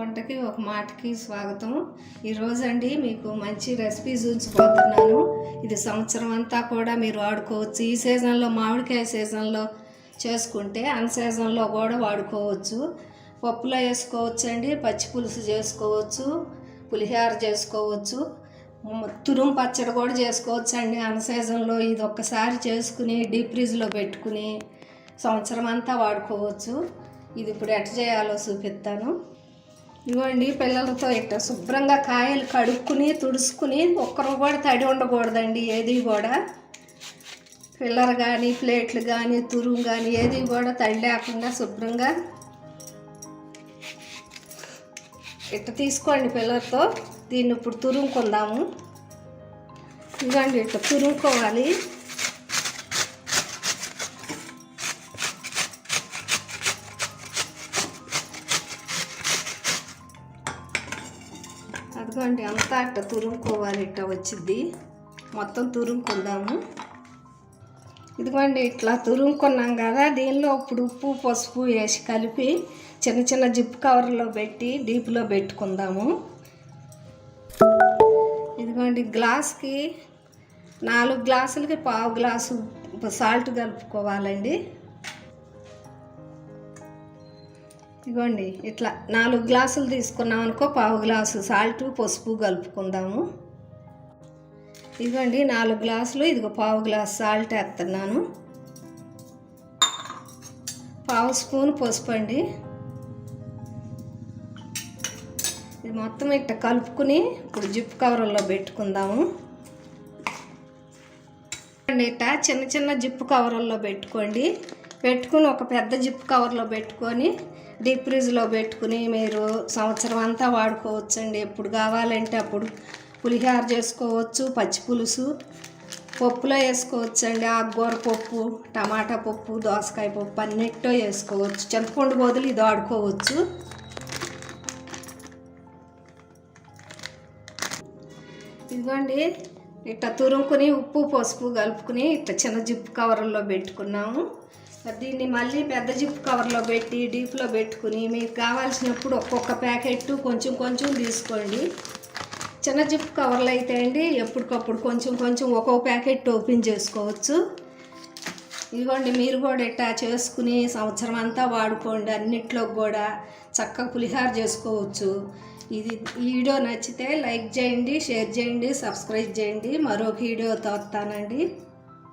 వంటకి ఒక మాటకి స్వాగతం ఈరోజు అండి మీకు మంచి రెసిపీ చూపించబోతున్నాను. ఇది సంవత్సరం అంతా కూడా మీరు వాడుకోవచ్చు. ఈ సీజన్లో మామిడికాయ సీజన్లో చేసుకుంటే అన్ సీజన్లో కూడా వాడుకోవచ్చు. పప్పులో వేసుకోవచ్చు అండి పచ్చి పులుసు చేసుకోవచ్చు పులిహోర చేసుకోవచ్చు తురుము పచ్చడి కూడా చేసుకోవచ్చు అండి అన్ సీజన్లో ఇది ఒక్కసారి చేసుకుని డీప్ ఫ్రిడ్జ్లో పెట్టుకుని సంవత్సరం అంతా వాడుకోవచ్చు. ఇది ఇప్పుడు ఎట్ట చేయాలో చూపిస్తాను. ఇవ్వండి పిల్లలతో ఇట్ట శుభ్రంగా కాయలు కడుక్కుని తుడుచుకుని ఒక్కరు కూడా తడి ఉండకూడదండి ఏది కూడా. పిల్లలు కానీ ప్లేట్లు కానీ తురుము కానీ ఏది కూడా తడి లేకుండా శుభ్రంగా. ఇట్ట తీసుకోండి పిల్లలతో దీన్ని ఇప్పుడు తురుముకుందాము. ఇవ్వండి ఇట్ట తురుముకోవాలి. అదిగోండి అంతా అట్ట తురుముకోవాలి ఇట్ట వచ్చింది. మొత్తం తురుముకుందాము. ఇదిగోండి ఇట్లా తురుముకున్నాం కదా దీనిలో ఇప్పుడు ఉప్పు పసుపు వేసి కలిపి చిన్న చిన్న జిప్ కవర్లో పెట్టి డీప్లో పెట్టుకుందాము. ఇదిగోండి గ్లాస్కి నాలుగు గ్లాసులకి పావు గ్లాసు సాల్ట్ కలుపుకోవాలండి. ఇదిగోండి ఇట్లా నాలుగు గ్లాసులు తీసుకున్నాం అనుకో పావు గ్లాసు సాల్ట్ పసుపు కలుపుకుందాము. ఇదిగోండి నాలుగు గ్లాసులు ఇదిగో పావు గ్లాస్ సాల్ట్ వేస్తున్నాను. పావు స్పూన్ పసుపు అండి. ఇది మొత్తం ఇట్ట కలుపుకుని ఇప్పుడు జిప్ కవర్లో పెట్టుకుందాము. ఇట్ట చిన్న చిన్న జిప్పు కవర్లో పెట్టుకోండి. పెట్టుకుని ఒక పెద్ద జిప్ కవర్లో పెట్టుకొని డీప్ ఫ్రిడ్జ్లో పెట్టుకుని మీరు సంవత్సరం అంతా వాడుకోవచ్చండి. ఎప్పుడు కావాలంటే అప్పుడు పులిహోర చేసుకోవచ్చు పచ్చి పులుసు పప్పులో వేసుకోవచ్చు అండి ఆకుకూర పప్పు టమాటా పప్పు దోసకాయ పప్పు అన్నిటితో వేసుకోవచ్చు. చింతపండు బదులు ఇది వాడుకోవచ్చు. ఇదిగోండి ఇట్లా తురుముకుని ఉప్పు పసుపు కలుపుకుని ఇట్లా చిన్న జిప్ కవర్లో పెట్టుకున్నాము. దీన్ని మళ్ళీ పెద్ద జిప్ కవర్లో పెట్టి డీప్లో పెట్టుకుని మీకు కావాల్సినప్పుడు ఒక్కొక్క ప్యాకెట్ కొంచెం కొంచెం తీసుకోండి. చిన్న జిప్ కవర్లు అయితే అండి ఎప్పటికప్పుడు కొంచెం కొంచెం ఒక్కొక్క ప్యాకెట్ ఓపెన్ చేసుకోవచ్చు. ఇదిగోండి మీరు కూడా ఇట్టా చేసుకుని సంవత్సరం అంతా వాడుకోండి. అన్నిట్లో కూడా చక్కగా పులిహార చేసుకోవచ్చు. ఇది ఈ వీడియో నచ్చితే లైక్ చేయండి షేర్ చేయండి సబ్స్క్రైబ్ చేయండి. మరొక వీడియోతో వస్తానండి.